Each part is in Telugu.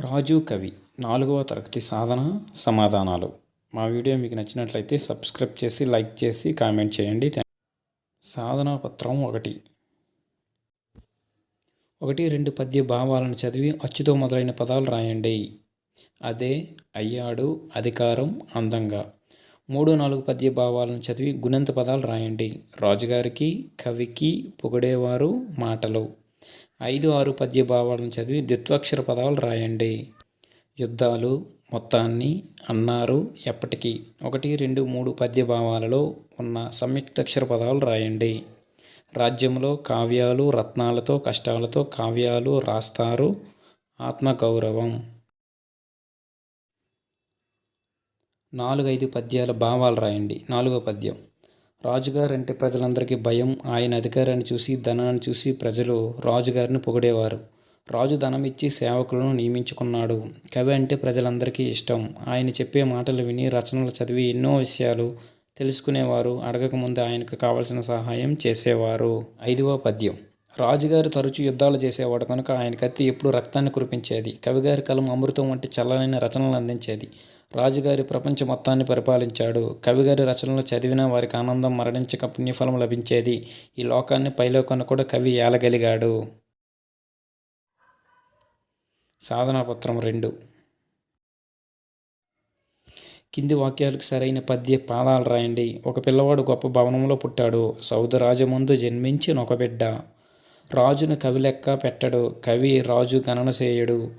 రాజు కవి నాలుగవ తరగతి సాధన సమాధానాలు. మా వీడియో మీకు నచ్చినట్లయితే సబ్స్క్రైబ్ చేసి లైక్ చేసి కామెంట్ చేయండి. సాధనా పత్రం ఒకటి. ఒకటి రెండు పద్య భావాలను చదివి అచ్చుతో మొదలైన పదాలు రాయండి. అదే అయ్యాడు అధికారం అందంగా. మూడు నాలుగు పద్య భావాలను చదివి గుణంత పదాలు రాయండి. రాజుగారికి కవికి పొగిడేవారు మాటలు. ఐదు ఆరు పద్య భావాలను చదివి ద్విత్వాక్షర పదాలు రాయండి. యుద్ధాలు మొత్తాన్ని అన్నారు ఎప్పటికీ. ఒకటి రెండు మూడు పద్య భావాలలో ఉన్న సంయుక్తాక్షర పదాలు రాయండి. రాజ్యంలో కావ్యాలు రత్నాలతో కష్టాలతో కావ్యాలు రాస్తారు. ఆత్మగౌరవం. నాలుగైదు పద్యాల భావాలు రాయండి. నాలుగో పద్యం. రాజుగారంటే ప్రజలందరికీ భయం. ఆయన అధికారాన్ని చూసి ధనాన్ని చూసి ప్రజలు రాజుగారిని పొగిడేవారు. రాజు ధనం ఇచ్చి సేవకులను నియమించుకున్నాడు. కవి అంటే ప్రజలందరికీ ఇష్టం. ఆయన చెప్పే మాటలు విని రచనలు చదివి ఎన్నో విషయాలు తెలుసుకునేవారు. అడగకముందు ఆయనకు కావలసిన సహాయం చేసేవారు. ఐదవ పద్యం. రాజుగారు తరచూ యుద్ధాలు చేసేవాడు కనుక ఆయన కత్తి ఎప్పుడు రక్తాన్ని కురిపించేది. కవిగారి కలం అమృతం వంటి చల్లనైన రచనలు అందించేది. రాజుగారి ప్రపంచ మొత్తాన్ని పరిపాలించాడు. కవిగారి రచనలు చదివిన వారికి ఆనందం మరణించక పుణ్యఫలం లభించేది. ఈ లోకాన్ని పైలోకాన్ని కూడా కవి ఏలగలిగాడు. సాధనాపత్రం రెండు. కింది వాక్యాలకు సరైన పద్య పాదాలు రాయండి. ఒక పిల్లవాడు గొప్ప భవనంలో పుట్టాడు. సౌదరాజు ముందు జన్మించి ఒక బిడ్డ. రాజును కవి లెక్క పెట్టడు. కవి రాజు గణన చేయడు.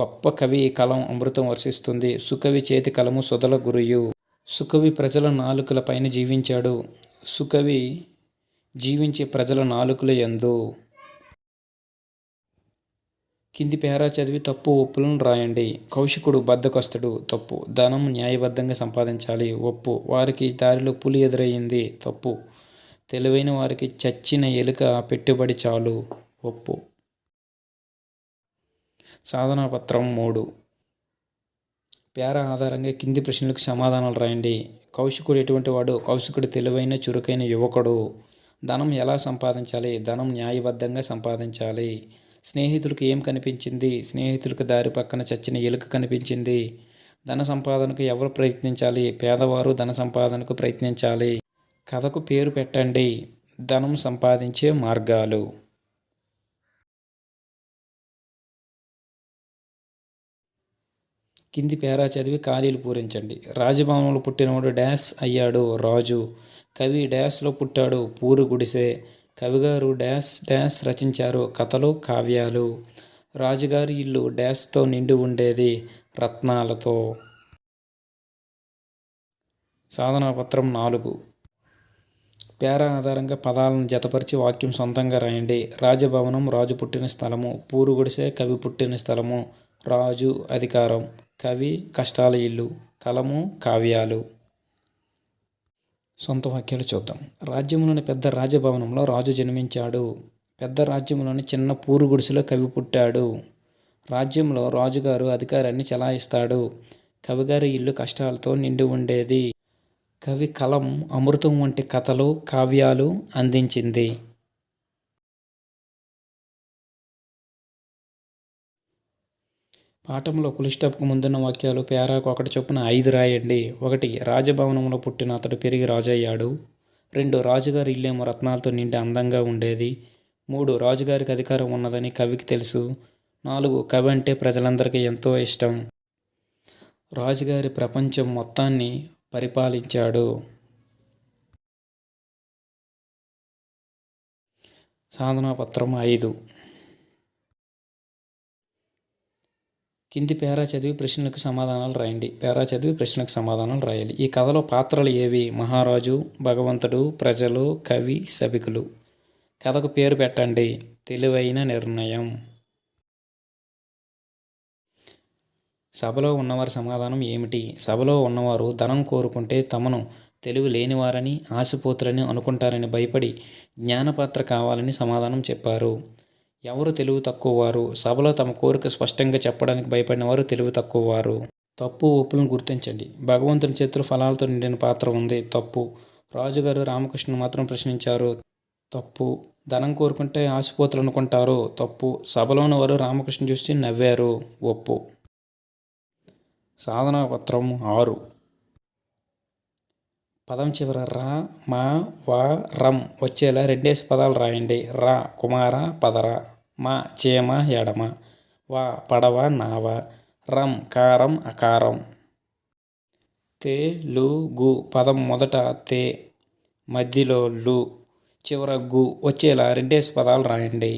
గొప్ప కవి కలం అమృతం వర్షిస్తుంది. సుకవి చేతి కలము సుధల గురియు. సుకవి ప్రజల నాలుకల పైన జీవించాడు. సుకవి జీవించే ప్రజల నాలుకల ఎందు కింది పేరా చదివి తప్పు ఒప్పులను రాయండి. కౌశికుడు బద్దకొస్తడు తప్పు. ధనం న్యాయబద్ధంగా సంపాదించాలి. ఒప్పు. వారికి దారిలో పులి ఎదురయ్యింది తప్పు. తెలివైన వారికి చచ్చిన ఎలుక పెట్టుబడి చాలు. ఒప్పు. సాధనాపత్రం మూడు. పేర ఆధారంగా కింది ప్రశ్నలకు సమాధానాలు రాయండి. కౌశికుడు ఎటువంటి వాడు? కౌశికుడు తెలివైన చురుకైన యువకుడు. ధనం ఎలా సంపాదించాలి? ధనం న్యాయబద్ధంగా సంపాదించాలి. స్నేహితులకు ఏం కనిపించింది? స్నేహితులకు దారి పక్కన చచ్చిన ఎలుక కనిపించింది. ధన సంపాదనకు ఎవరు ప్రయత్నించాలి? పేదవారు ధన సంపాదనకు ప్రయత్నించాలి. కథకు పేరు పెట్టండి. ధనం సంపాదించే మార్గాలు. కింది పేరా చదివి ఖాళీలు పూరించండి. రాజభవనంలో పుట్టినవాడు డ్యాస్ అయ్యాడు. రాజు. కవి డ్యాస్లో పుట్టాడు. పూరు గుడిసె. కవిగారు డ్యాస్ డ్యాస్ రచించారు కథలు కావ్యాలు. రాజుగారి ఇల్లు డ్యాస్తో నిండి ఉండేది రత్నాలతో. సాధనాపత్రం నాలుగు. పేర ఆధారంగా పదాలను జతపరిచి వాక్యం సొంతంగా రాయండి. రాజభవనం రాజు పుట్టిన స్థలము పూరు గుడిసె కవి పుట్టిన స్థలము రాజు అధికారం కవి కష్టాల ఇల్లు కలము కావ్యాలు. సొంత వాక్యాలు చూద్దాం. రాజ్యంలోని పెద్ద రాజభవనంలో రాజు జన్మించాడు. పెద్ద రాజ్యంలోని చిన్న పూరు గుడిసెలో కవి పుట్టాడు. రాజ్యంలో రాజుగారు అధికారాన్ని చెలాయిస్తాడు. కవిగారి ఇల్లు కష్టాలతో నిండి ఉండేది. కవి కలం అమృతం వంటి కథలు కావ్యాలు అందించింది. పాఠంలో పులిస్టాప్కు ముందున్న వాక్యాలు పేరాకు ఒకటి చొప్పున ఐదు రాయండి. ఒకటి రాజభవనంలో పుట్టిన అతడు పెరిగి రాజయ్యాడు. రెండు రాజుగారి ఇల్లేమో రత్నాలతో నిండి అందంగా ఉండేది. మూడు రాజుగారికి అధికారం ఉన్నదని కవికి తెలుసు. నాలుగు కవి అంటే ప్రజలందరికీ ఎంతో ఇష్టం. రాజుగారి ప్రపంచం మొత్తాన్ని పరిపాలించాడు. సాధనా పత్రం ఐదు. కింది పేరా చదివి ప్రశ్నలకు సమాధానాలు రాయండి. పేరా చదివి ప్రశ్నకు సమాధానాలు రాయాలి. ఈ కథలో పాత్రలు ఏవి? మహారాజు భగవంతుడు ప్రజలు కవి సభికులు. కథకు పేరు పెట్టండి. తెలివైన నిర్ణయం. సభలో ఉన్నవారి సమాధానం ఏమిటి? సభలో ఉన్నవారు ధనం కోరుకుంటే తమను తెలివి లేనివారని ఆశపోతులని అనుకుంటారని భయపడి జ్ఞానపాత్ర కావాలని సమాధానం చెప్పారు. ఎవరు తెలివి తక్కువవారు? సభలో తమ కోరిక స్పష్టంగా చెప్పడానికి భయపడిన వారు తెలివి తక్కువవారు. తప్పు ఒప్పులను గుర్తించండి. భగవంతుని చేతులు ఫలాలతో నిండిన పాత్ర ఉంది. తప్పు. రాజుగారు రామకృష్ణ మాత్రం ప్రశ్నించారు. తప్పు. ధనం కోరుకుంటే ఆశపోతులు అనుకుంటారు. తప్పు. సభలోని వారు రామకృష్ణ చూసి నవ్వారు. ఒప్పు. సాధనా పత్రం ఆరు. పదం చివర రా మా వా రం వచ్చేలా రెండేసి పదాలు రాయండి. రా కుమార పదర మా చీమ ఎడమ వా పడవ నావ రం కారం అకారం. తెలుగు పదం మొదట తే మధ్యలో లు చివర గు వచ్చేలా రెండేసి పదాలు రాయండి.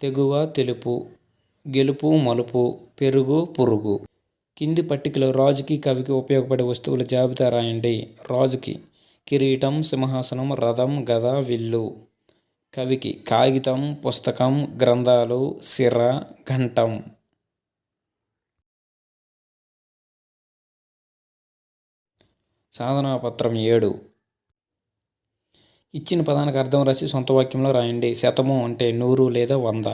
తెగువ తెలుపు. గెలుపు మలుపు పెరుగు పురుగు. కింది పట్టికలో రాజుకి కవికి ఉపయోగపడే వస్తువుల జాబితా రాయండి. రాజుకి కిరీటం సింహాసనం రథం గద విల్లు. కవికి కాగితం పుస్తకం గ్రంథాలు సిర ఘంటం. సాధనా పత్రం ఏడు. ఇచ్చిన పదానికి అర్థం రాసి సొంత వాక్యంలో రాయండి. శతము అంటే నూరు లేదా వంద.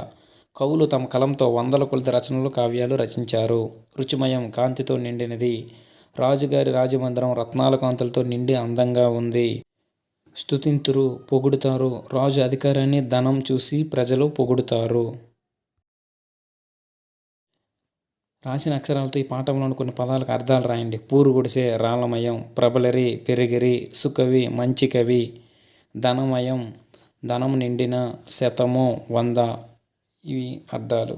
కవులు తమ కలంతో వందల కొలది రచనలు కావ్యాలు రచించారు. రుచిమయం కాంతితో నిండినది. రాజుగారి రాజమందిరం రత్నాల కాంతులతో నిండి అందంగా ఉంది. స్తుతింతురు పొగుడుతారు. రాజు అధికారాన్ని ధనం చూసి ప్రజలు పొగుడుతారు. రాసిన అక్షరాలతో ఈ పాఠంలోని కొన్ని పదాలకు అర్థాలు రాయండి. పూరుగుడిసే రాళ్ళమయం ప్రబలరి పెరిగిరి సుకవి మంచి కవి ధనమయం ధనం నిండిన శతము వంద ఇవి అర్థాలు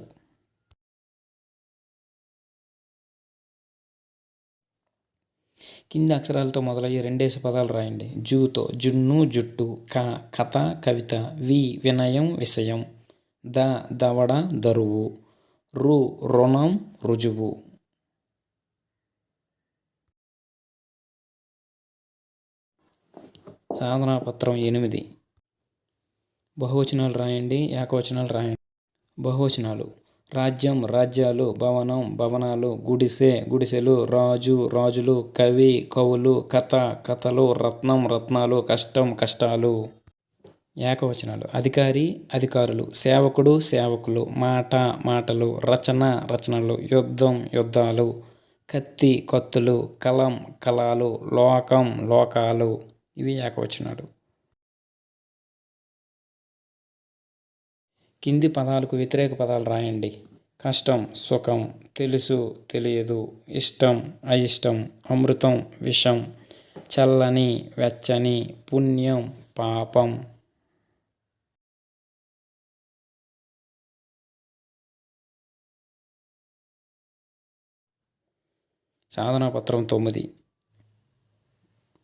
కింది అక్షరాలతో మొదలయ్యే రెండేసి పదాలు రాయండి. జూతో జున్ను జుట్టు క కథ కవిత వి వినయం విషయం ద దవడ దరువు రు రుణం రుజువు. సాధనా పత్రం ఎనిమిది. బహువచనాలు రాయండి ఏకవచనాలు రాయండి. బహువచనాలు. రాజ్యం రాజ్యాలు భవనం భవనాలు గుడిసె గుడిసెలు రాజు రాజులు కవి కవులు కథ కథలు రత్నం రత్నాలు కష్టం కష్టాలు. ఏకవచనాలు. అధికారి అధికారులు. సేవకుడు సేవకులు. మాట మాటలు. రచన రచనలు. యుద్ధం యుద్ధాలు. కత్తి కత్తులు. కలం కళాలు. లోకం లోకాలు. ఇవి ఏకవచనాలు. కింది పదాలకు వ్యతిరేక పదాలు రాయండి. కష్టం సుఖం తెలుసు తెలియదు ఇష్టం అయిష్టం అమృతం విషం చల్లని వెచ్చని పుణ్యం పాపం. సాధనాపత్రం తొమ్మిది.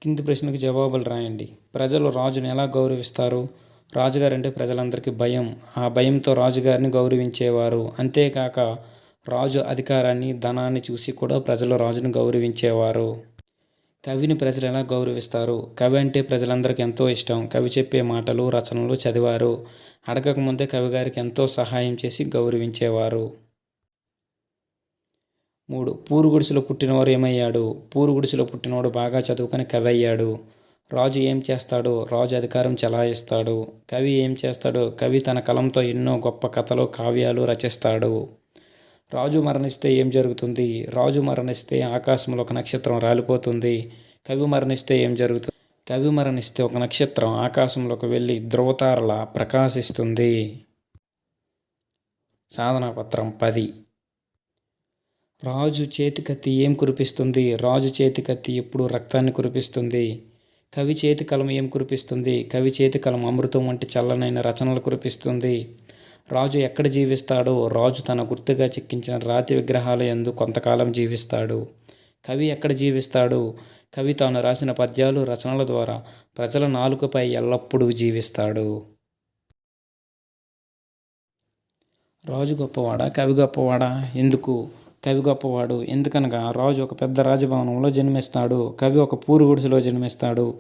కింది ప్రశ్నకు జవాబులు రాయండి. ప్రజలు రాజును ఎలా గౌరవిస్తారు? రాజుగారు అంటే ప్రజలందరికీ భయం. ఆ భయంతో రాజుగారిని గౌరవించేవారు. అంతేకాక రాజు అధికారాన్ని ధనాన్ని చూసి కూడా ప్రజలు రాజును గౌరవించేవారు. కవిని ప్రజలు ఎలా గౌరవిస్తారు? కవి అంటే ప్రజలందరికీ ఎంతో ఇష్టం. కవి చెప్పే మాటలు రచనలు చదివారు. అడగకముందే కవి గారికి ఎంతో సహాయం చేసి గౌరవించేవారు. మూడు. పూరుగుడిసెలో పుట్టినవారు ఏమయ్యాడు? పూరుగుడిసెలో పుట్టినవాడు బాగా చదువుకొని కవి అయ్యాడు. రాజు ఏం చేస్తాడు? రాజు అధికారం చెలాయిస్తాడు. కవి ఏం చేస్తాడు? కవి తన కలంతో ఎన్నో గొప్ప కథలు కావ్యాలు రచిస్తాడు. రాజు మరణిస్తే ఏం జరుగుతుంది? రాజు మరణిస్తే ఆకాశంలో ఒక నక్షత్రం రాలిపోతుంది. కవి మరణిస్తే ఏం జరుగుతుంది? కవి మరణిస్తే ఒక నక్షత్రం ఆకాశంలోకి వెళ్ళి ధ్రువతారలా ప్రకాశిస్తుంది. సాధనా పత్రం పది. రాజు చేతికత్తి ఏం కురిపిస్తుంది? రాజు చేతికత్తి ఎప్పుడు రక్తాన్ని కురిపిస్తుంది? కవి చేతి కలం ఏం కురిపిస్తుంది? కవి చేతి కలం అమృతం వంటి చల్లనైన రచనలు కురిపిస్తుంది. రాజు ఎక్కడ జీవిస్తాడో? రాజు తన గుర్తుగా చెక్కించిన రాతి విగ్రహాల ఎందు కొంతకాలం జీవిస్తాడు. కవి ఎక్కడ జీవిస్తాడు? కవి తాను రాసిన పద్యాలు రచనల ద్వారా ప్రజల నాలుకపై ఎల్లప్పుడూ జీవిస్తాడు. రాజు గొప్పవాడా? కవి గొప్పవాడా? ఎందుకు? కవి గొప్పవాడు. ఎందుకనగా రాజు ఒక పెద్ద రాజభవనంలో జన్మిస్తాడు. కవి ఒక పూరు గుడిసెలో జన్మిస్తాడు.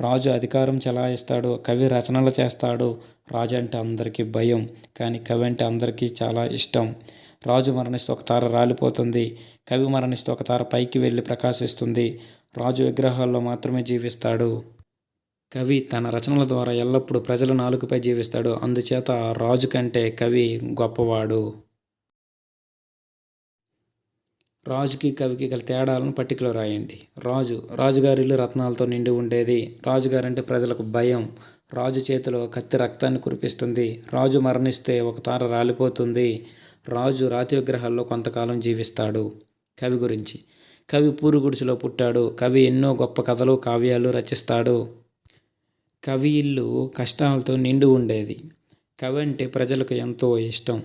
రాజు అధికారం చెలాయిస్తాడు. కవి రచనలు చేస్తాడు. రాజు అంటే అందరికీ భయం. కానీ కవి అంటే అందరికీ చాలా ఇష్టం. రాజు మరణిస్తే ఒక తార రాలిపోతుంది. కవి మరణిస్తే ఒక తార పైకి వెళ్ళి ప్రకాశిస్తుంది. రాజు విగ్రహాల్లో మాత్రమే జీవిస్తాడు. కవి తన రచనల ద్వారా ఎల్లప్పుడూ ప్రజల నాలుకపై జీవిస్తాడు. అందుచేత రాజు కంటే కవి గొప్పవాడు. రాజుకి కవికి గల తేడాలను పట్టికలో రాయండి. రాజు రాజుగారి ఇల్లు రత్నాలతో నిండి ఉండేది. రాజుగారంటే ప్రజలకు భయం. రాజు చేతిలో కత్తి రక్తాన్ని కురిపిస్తుంది. రాజు మరణిస్తే ఒక తార రాలిపోతుంది. రాజు రాతి విగ్రహాల్లో కొంతకాలం జీవిస్తాడు. కవి గురించి. కవి పూరు గుడిసెలో పుట్టాడు. కవి ఎన్నో గొప్ప కథలు కావ్యాలు రచిస్తాడు. కవి ఇల్లు కష్టాలతో నిండి ఉండేది. కవి అంటే ప్రజలకు ఎంతో ఇష్టం.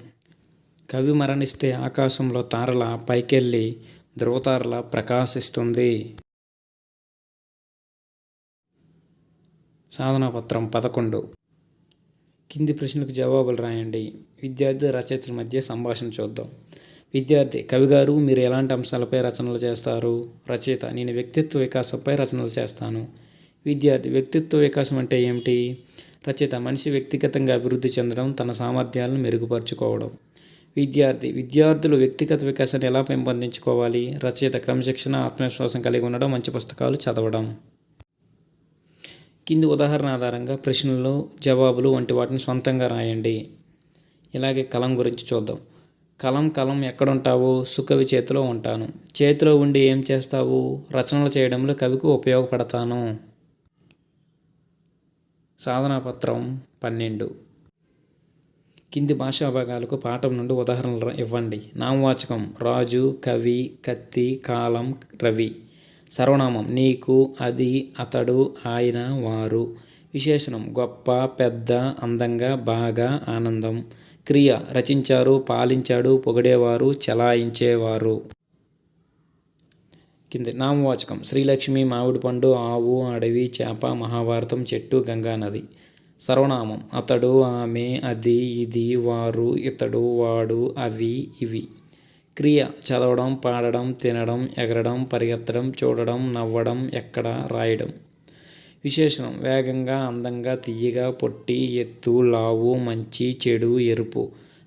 కవి మరణిస్తే ఆకాశంలో తారల పైకెళ్ళి ధృవతారల ప్రకాశిస్తుంది. సాధనాపత్రం పదకొండు. కింది ప్రశ్నలకు జవాబులు రాయండి. విద్యార్థి రచయితల మధ్య సంభాషణ చూద్దాం. విద్యార్థి కవిగారు మీరు ఎలాంటి అంశాలపై రచనలు చేస్తారు? రచయిత నేను వ్యక్తిత్వ వికాసంపై రచనలు చేస్తాను. విద్యార్థి వ్యక్తిత్వ వికాసం అంటే ఏమిటి? రచయిత మనిషి వ్యక్తిగతంగా అభివృద్ధి చెందడం తన సామర్థ్యాలను మెరుగుపరుచుకోవడం. విద్యార్థి విద్యార్థులు వ్యక్తిగత వికాసాన్ని ఎలా పెంపొందించుకోవాలి? రచయిత క్రమశిక్షణ ఆత్మవిశ్వాసం కలిగి ఉండడం మంచి పుస్తకాలు చదవడం. కింది ఉదాహరణ ఆధారంగా ప్రశ్నలు జవాబులు వంటి వాటిని సొంతంగా రాయండి. ఇలాగే కలం గురించి చూద్దాం. కలం కలం ఎక్కడుంటావు? సుకవి చేతిలో ఉంటాను. చేతిలో ఉండి ఏం చేస్తావు? రచనలు చేయడంలో కవికి ఉపయోగపడతాను. సాధనాపత్రం పన్నెండు. కింది భాషా భాగాలకు పాఠం నుండి ఉదాహరణలు ఇవ్వండి. నామవాచకం రాజు కవి కత్తి కాలం రవి. సర్వనామం నీకు అది అతడు ఆయన వారు. విశేషణం గొప్ప పెద్ద అందంగా బాగా ఆనందం. క్రియ రచించారు పాలించాడు పొగిడేవారు చలాయించేవారు. కింద నామవాచకం శ్రీలక్ష్మి మామిడి పండు ఆవు అడవి చేప మహాభారతం చెట్టు గంగా నది. సర్వనామం. అతడు ఆమె అది ఇది వారు ఇతడు వాడు అవి ఇవి. క్రియ చదవడం పాడడం తినడం ఎగరడం పరిగెత్తడం చూడడం నవ్వడం ఎక్కడ రాయడం. విశేషణం వేగంగా అందంగా తీయగా పొట్టి ఎత్తు లావు మంచి చెడు ఎరుపు.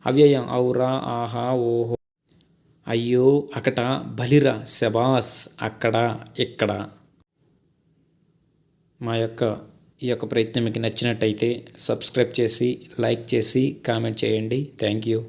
అవ్యయం ఔరా ఆహా ఓహో. అయ్యో అకట బలిరా శబాస్ అక్కడ ఇక్కడ. మా యొక్క ఈ యొక్క ప్రయత్నం మీకు నచ్చినట్టయితే సబ్స్క్రైబ్ చేసి లైక్ చేసి కామెంట్ చేయండి. Thank you.